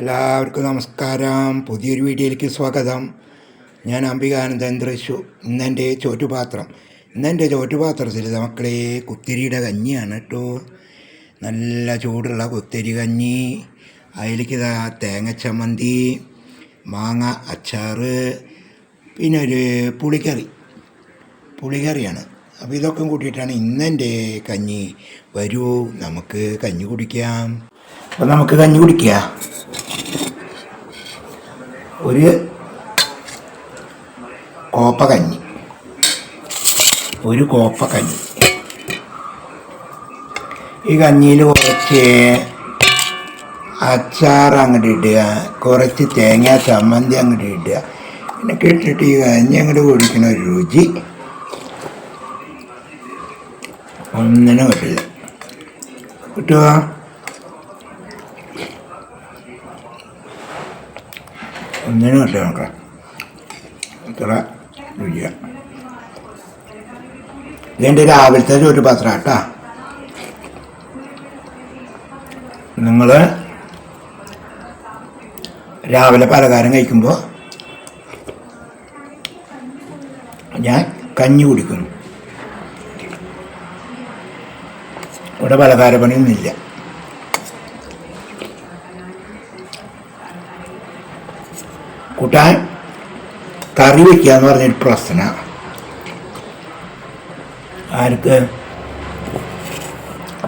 എല്ലാവർക്കും നമസ്കാരം. പുതിയൊരു വീഡിയോയിലേക്ക് സ്വാഗതം. ഞാൻ അംബികാനന്ദൻ തൃശു. ഇന്നെന്റെ ചോറ്റുപാത്രം. ഇന്നെന്റെ ചോറ്റുപാത്രത്തിൽ മക്കളെ കുത്തിരിയുടെ കഞ്ഞിയാണ് കേട്ടോ നല്ല ചൂടുള്ള കുത്തിരി കഞ്ഞി. അതിലേക്ക് തേങ്ങ ചമ്മന്തി മാങ്ങ അച്ചാറ് പിന്നെ ഒരു പുളിക്കറി. പുളിക്കറിയാണ്. അപ്പോൾ ഇതൊക്കെ കൂട്ടിയിട്ടാണ് ഇന്നെന്റെ കഞ്ഞി. വരൂ നമുക്ക് കഞ്ഞി കുടിക്കാം. അപ്പോൾ നമുക്ക് കഞ്ഞി കുടിക്കാം. ഒരു കോപ്പ കഞ്ഞി. ഒരു കോപ്പ കഞ്ഞി. ഈ കഞ്ഞിയിൽ കുറച്ച് അച്ചാർ അങ്ങോട്ട് ഇടുക കുറച്ച് തേങ്ങ ചമ്മന്തി അങ്ങോട്ട് ഇടുക. എന്നൊക്കെ ഇട്ടിട്ട് ഈ കഞ്ഞി അങ്ങോട്ട് കുടിക്കുന്ന ഒരു രുചി ഒന്നിനും കിട്ടില്ല കിട്ടുക ഒന്നിനും അല്ല നോക്കാം ഇത്ര രുചിയ. ഇതിന്റെ രാവിലത്തെ ഒരു പത്രം കേട്ടാ. നിങ്ങൾ രാവിലെ പലഹാരം കഴിക്കുമ്പോൾ ഞാൻ കഞ്ഞി കുടിക്കുന്നു. ഇവിടെ പലഹാര പണിയൊന്നുമില്ല. കൂട്ടാൻ കറി വയ്ക്കുക എന്ന് പറഞ്ഞൊരു പ്രശ്ന. ആർക്ക്?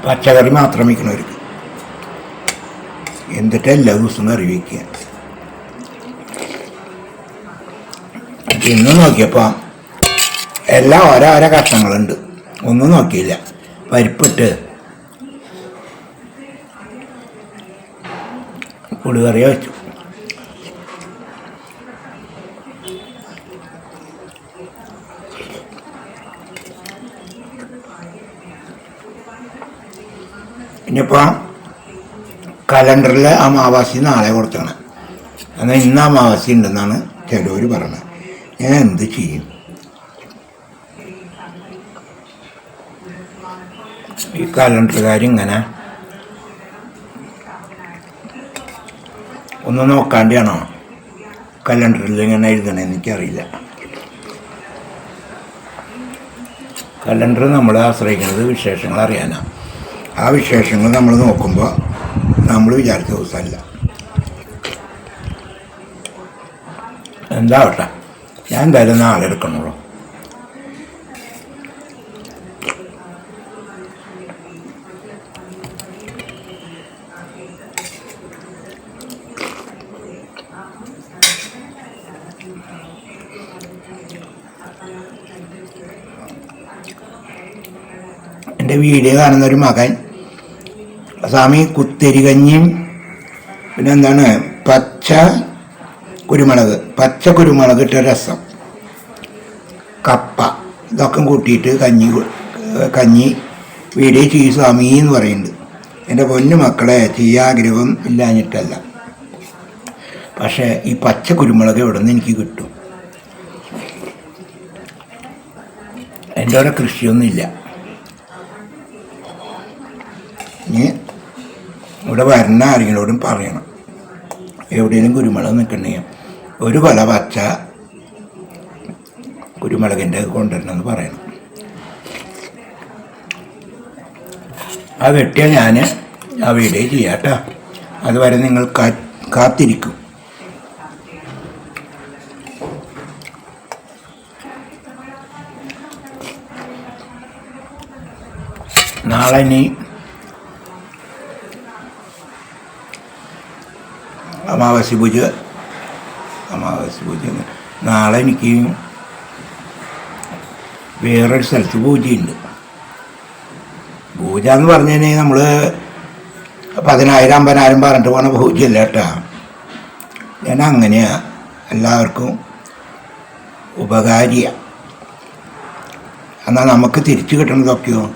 പച്ചക്കറി മാത്രം വയ്ക്കണവർക്ക്. എന്നിട്ട് എല്ലാ ദിവസവും കറി വയ്ക്കുക ഇന്ന് നോക്കിയപ്പോൾ എല്ലാം ഓരോരോ കഷ്ണങ്ങളുണ്ട്. ഒന്നും നോക്കിയില്ല. പരിപ്പിട്ട് പുളികറിയ വെച്ചു. ഇനിയിപ്പോൾ കലണ്ടറിൽ അമാവാസി നാളെ കൊടുത്താണ് എന്നാൽ ഇന്ന് അമാവാസി ഉണ്ടെന്നാണ് ചിലവർ പറയുന്നത് ഞാൻ എന്ത് ചെയ്യും? ഈ കലണ്ടറുകാർ ഇങ്ങനെ ഒന്ന് നോക്കാണ്ടാണോ കലണ്ടറിൽ ഇങ്ങനെ എഴുതണേ എനിക്കറിയില്ല. കലണ്ടർ നമ്മൾ ആശ്രയിക്കുന്നത് വിശേഷങ്ങൾ അറിയാനാണ് ആ വിശേഷങ്ങൾ നമ്മൾ നോക്കുമ്പോൾ നമ്മൾ വിചാരിച്ച ദിവസമല്ല. എന്താവട്ടെ ഞാൻ എന്തായാലും നാളെ എടുക്കണുള്ളൂ. എന്റെ വീഡിയോ കാണുന്ന ഒരു മകൻ സ്വാമി കുത്തരികഞ്ഞിയും പിന്നെ എന്താണ് പച്ച കുരുമുളക്. പച്ച കുരുമുളക് ഇട്ട രസം. കപ്പ. ഇതൊക്കെ കൂട്ടിയിട്ട് കഞ്ഞി കഞ്ഞി വീടേ ചീ സ്വാമി എന്ന് പറയുന്നുണ്ട്. എന്റെ പൊന്നു മക്കളെ ചെയ്യാഗ്രഹം ഇല്ലാഞ്ഞിട്ടല്ല. പക്ഷേ ഈ പച്ച കുരുമുളക് എവിടെ നിന്ന് എനിക്ക് കിട്ടും? എന്റെ അവിടെ കൃഷിയൊന്നുമില്ല. ഇനി ഇവിടെ വരണ ആരെങ്കിലോടും പറയണം. എവിടെയെങ്കിലും കുരുമുളക് നിൽക്കണമെങ്കിൽ ഒരു കൊല പച്ച കുരുമുളകിന്റെ കൊണ്ടുവരണമെന്ന് പറയണം. ആ വെട്ടിയ ഞാൻ ആ വീഡിയോ ചെയ്യാം കേട്ടോ. അതുവരെ നിങ്ങൾ കാത്തിരിക്കും. നാളെ ഇനി അമാവാസി പൂജ. അമാവാസി പൂജ നാളെ എനിക്ക് വേറൊരു സ്ഥലത്ത് പൂജയുണ്ട്. പൂജ എന്ന് പറഞ്ഞു കഴിഞ്ഞാൽ നമ്മൾ പതിനായിരം അമ്പതിനായിരം പറഞ്ഞിട്ട് പോണ പൂജയല്ല കേട്ടാ. ഞാൻ അങ്ങനെയാ എല്ലാവർക്കും ഉപകാരിയ. എന്നാൽ നമുക്ക് തിരിച്ചു കിട്ടണതൊക്കെയോ?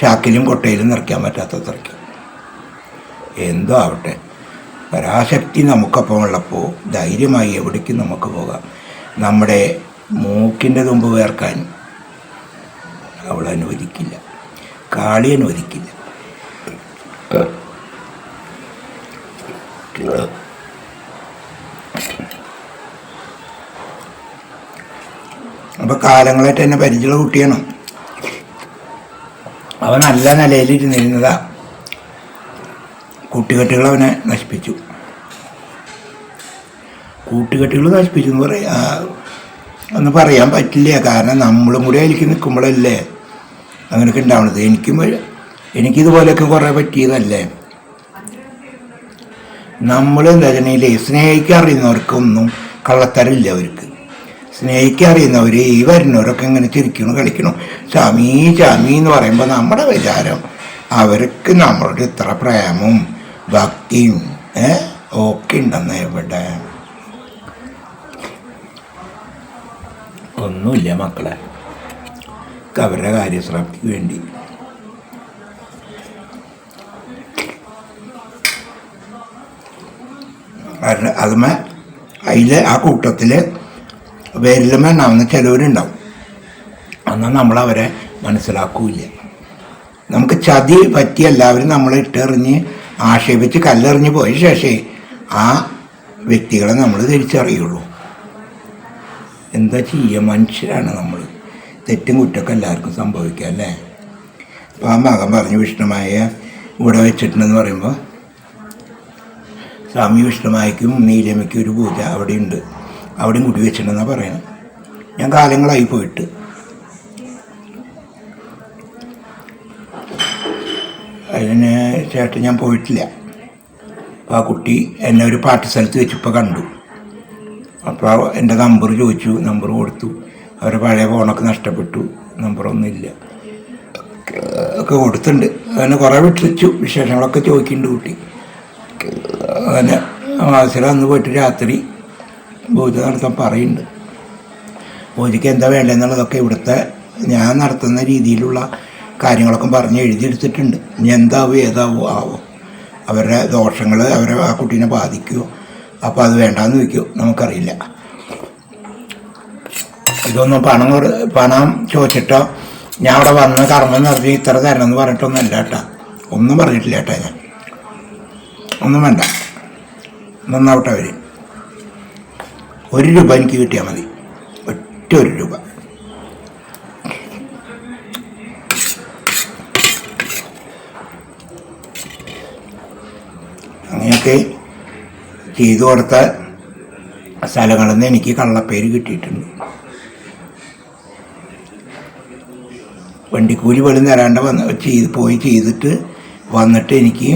ചാക്കിലും കൊട്ടയിലും നിറയ്ക്കാൻ പറ്റാത്തത്രയ്ക്ക് എന്തോ ആവട്ടെ. പരാശക്തി നമുക്കപ്പോൾ ഉള്ളപ്പോൾ ധൈര്യമായി എവിടേക്കും നമുക്ക് പോകാം. നമ്മുടെ മൂക്കിന്റെ തുമ്പ് വേർക്കാൻ അവൾ അനുവദിക്കില്ല. കാളി അനുവദിക്കില്ല. അപ്പൊ കാലങ്ങളായിട്ട് എന്നെ പരിചയമുള്ള കുട്ടിയാണ്. അവൻ നല്ല നിലയിലിരുന്നിരുന്നതാ. കൂട്ടുകെട്ടുകൾ അവനെ നശിപ്പിച്ചു. കൂട്ടുകെട്ടുകൾ നശിപ്പിച്ചു എന്ന് പറയാ ഒന്ന് പറയാൻ പറ്റില്ല. കാരണം നമ്മളും കൂടി അതിലേക്ക് നിൽക്കുമ്പോഴല്ലേ അങ്ങനെയൊക്കെ ഉണ്ടാവണത് എനിക്കും എനിക്കിതുപോലെയൊക്കെ കുറേ പറ്റിയതല്ലേ? നമ്മൾ എന്താ സ്നേഹിക്കാൻ അറിയുന്നവർക്കൊന്നും കള്ളത്തരമില്ല അവർക്ക്. സ്നേഹിക്കാൻ അറിയുന്നവർ ഈ വരുന്നവരൊക്കെ ഇങ്ങനെ ചിരിക്കണു കളിക്കണു ചാമീ ചാമീ എന്ന് പറയുമ്പോൾ നമ്മുടെ വിചാരം അവർക്ക് നമ്മളോട് ഇത്ര പ്രേമവും ഭക്തിയും ഒക്കെ ഉണ്ടെന്ന് ഇവിടെ. ഒന്നുമില്ല മക്കളെ. അവരുടെ കാര്യശ്രാപ്തിക്ക് വേണ്ടി. അതുമേ അതിൽ ആ കൂട്ടത്തിൽ വിരലുമ ഉണ്ടാവുന്ന ചിലവരുണ്ടാവും. എന്നാൽ അവരെ മനസ്സിലാക്കൂല നമുക്ക് ചതി പറ്റി എല്ലാവരും നമ്മളെ ഇട്ടെറിഞ്ഞ് ആക്ഷേപിച്ച് കല്ലെറിഞ്ഞു പോയ ശേഷേ ആ വ്യക്തികളെ നമ്മൾ തിരിച്ചറിയുള്ളൂ. എന്താ ചെയ്യുക മനുഷ്യരാണ് നമ്മൾ തെറ്റും കുറ്റമൊക്കെ എല്ലാവർക്കും സംഭവിക്കുക അല്ലേ? അപ്പോൾ ആ മകൻ പറഞ്ഞു വിഷ്ണുമായ ഇവിടെ വെച്ചിട്ടുണ്ടെന്ന് പറയുമ്പോൾ സ്വാമി വിഷ്ണുമായിക്കും നീലമ്മയ്ക്കും ഒരു പൂജ അവിടെയുണ്ട്. അവിടെയും കുടി വെച്ചിട്ടുണ്ടെന്നാണ് പറയണം. ഞാൻ കാലങ്ങളായി പോയിട്ട് ചേട്ടൻ ഞാൻ പോയിട്ടില്ല. അപ്പോൾ ആ കുട്ടി എന്നെ ഒരു പാട്ട് സ്ഥലത്ത് വെച്ചിപ്പോൾ കണ്ടു. അപ്പോൾ എന്റെ നമ്പർ ചോദിച്ചു നമ്പർ കൊടുത്തു. അവരെ പഴയ ഫോണൊക്കെ നഷ്ടപ്പെട്ടു. നമ്പറൊന്നുമില്ല ഒക്കെ കൊടുത്തിട്ടുണ്ട്. അങ്ങനെ കുറേ വിട്ടിച്ചു വിശേഷങ്ങളൊക്കെ ചോദിക്കുന്നുണ്ട് കുട്ടി. അങ്ങനെ മാസം അന്ന് പോയിട്ട് രാത്രി പൂജ നടത്താൻ പറയുന്നുണ്ട്. പൂജയ്ക്ക് എന്താ വേണ്ടതെന്നുള്ളതൊക്കെ ഇവിടുത്തെ ഞാൻ നടത്തുന്ന രീതിയിലുള്ള കാര്യങ്ങളൊക്കെ പറഞ്ഞ് എഴുതിയെടുത്തിട്ടുണ്ട്. ഇനി എന്താവും ഏതാവോ ആവോ. അവരുടെ ദോഷങ്ങൾ അവരെ ആ കുട്ടീനെ ബാധിക്കുമോ അപ്പോൾ അത് വേണ്ടാന്ന് വയ്ക്കുമോ നമുക്കറിയില്ല. ഇതൊന്നും പണം പണം ചോദിച്ചിട്ടോ? ഞാൻ അവിടെ വന്ന് കർമ്മം നടത്തി ഇത്ര തരണം എന്ന് പറഞ്ഞിട്ടൊന്നുമല്ല കേട്ടാ. ഒന്നും പറഞ്ഞിട്ടില്ല കേട്ടാ ഞാൻ. ഒന്നും വേണ്ട. നന്നാവട്ടെ അവർ ഒരു രൂപ എനിക്ക് കിട്ടിയാൽ മതി. ഒറ്റ ഒരു രൂപ അങ്ങനെയൊക്കെ ചെയ്തു കൊടുത്ത സ്ഥലങ്ങളിൽ നിന്ന് എനിക്ക് കള്ളപ്പേര് കിട്ടിയിട്ടുണ്ട്. വണ്ടിക്കൂലി വെളി തരാണ്ട് വന്ന് ചെയ്ത് പോയി ചെയ്തിട്ട് വന്നിട്ട് എനിക്ക്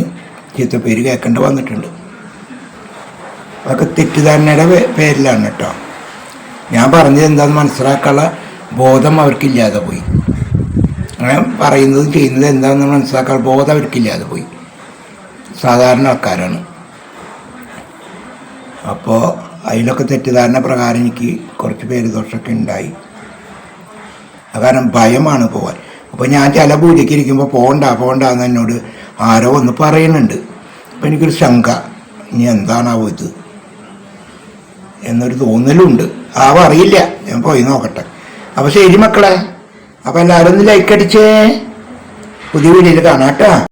ചീത്തപ്പേര് കേൾക്കേണ്ടി വന്നിട്ടുണ്ട്. അതൊക്കെ തെറ്റിദ്ധാരണയുടെ പേരിലാണ് കേട്ടോ. ഞാൻ പറഞ്ഞത് എന്താണെന്ന് മനസ്സിലാക്കാനുള്ള ബോധം അവർക്കില്ലാതെ പോയി. അങ്ങനെ പറയുന്നതും ചെയ്യുന്നതും എന്താണെന്ന് മനസ്സിലാക്കാൻ ബോധം അവർക്കില്ലാതെ പോയി. സാധാരണ ആൾക്കാരാണ്. അപ്പോൾ അതിലൊക്കെ തെറ്റിദ്ധാരണ പ്രകാരം എനിക്ക് കുറച്ച് പേര് ദോഷമൊക്കെ ഉണ്ടായി കാരണം ഭയമാണ് പോവാൻ. അപ്പോൾ ഞാൻ ചില പൂജയ്ക്ക് ഇരിക്കുമ്പോൾ പോകണ്ട പോകണ്ട എന്ന് എന്നോട് ആരോ ഒന്ന് പറയുന്നുണ്ട്. അപ്പം എനിക്കൊരു ശങ്ക ഇനി എന്താണാവോ ഇത്? എന്നൊരു തോന്നലുണ്ട്. ആവോ അറിയില്ല. ഞാൻ പോയി നോക്കട്ടെ. അപ്പോൾ ശരി മക്കളെ. അപ്പോൾ എല്ലാവരും ഒന്ന് ലൈക്ക് അടിച്ചേ. പുതിയ വീഡിയോയിൽ കാണാം കേട്ടോ.